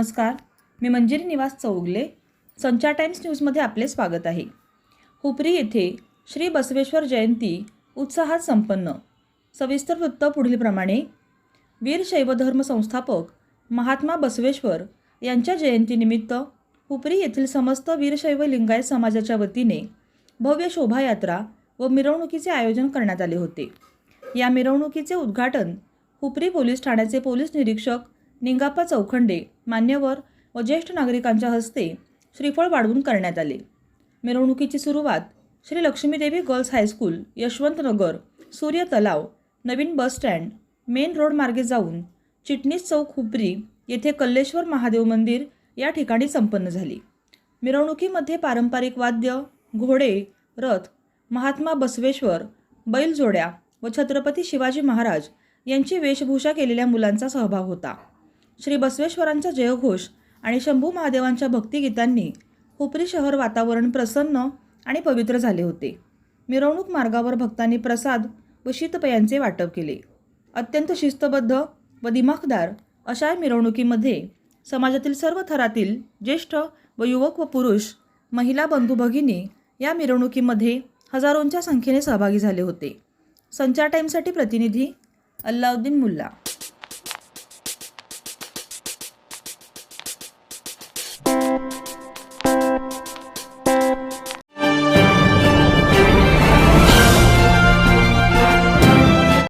नमस्कार. मी मंजिरी निवास चौगले. संचार टाइम्स न्यूजमध्ये आपले स्वागत आहे. हुपरी येथे श्री बसवेश्वर जयंती उत्साहात संपन्न. सविस्तर वृत्त पुढीलप्रमाणे वीर शैवधर्म संस्थापक महात्मा बसवेश्वर यांच्या जयंतीनिमित्त हुपरी येथील समस्त वीरशैव लिंगायत समाजाच्या वतीने भव्य शोभायात्रा व मिरवणुकीचे आयोजन करण्यात आले होते. या मिरवणुकीचे उद्घाटन हुपरी पोलीस ठाण्याचे पोलीस निरीक्षक निंगाप्पा चौखंडे मान्यवर व ज्येष्ठ नागरिकांच्या हस्ते श्रीफळ वाढवून करण्यात आले. मिरवणुकीची सुरुवात Shri Lakshmidevi girls high school Yashwantnagar Surya Talav नवीन बस स्टँड मेन रोड मार्गे जाऊन चिटणीस चौक हुबरी येथे कल्लेश्वर महादेव मंदिर या ठिकाणी संपन्न झाली. मिरवणुकीमध्ये पारंपरिक वाद्य घोडे रथ महात्मा बसवेश्वर बैलजोड्या व छत्रपती शिवाजी महाराज यांची वेशभूषा केलेल्या मुलांचा सहभाग होता. श्री बसवेश्वरांचा जयघोष आणि शंभू महादेवांच्या भक्तिगीतांनी हुपरी शहर वातावरण प्रसन्न आणि पवित्र झाले होते. मिरवणूक मार्गावर भक्तांनी प्रसाद व शीतपयांचे वाटप केले. अत्यंत शिस्तबद्ध व दिमाखदार अशा मिरवणुकीमध्ये समाजातील सर्व थरातील ज्येष्ठ व युवक व पुरुष महिला बंधू भगिनी या मिरवणुकीमध्ये हजारोंच्या संख्येने सहभागी झाले होते. संचार टाईमसाठी प्रतिनिधी अल्लाउद्दीन मुल्ला.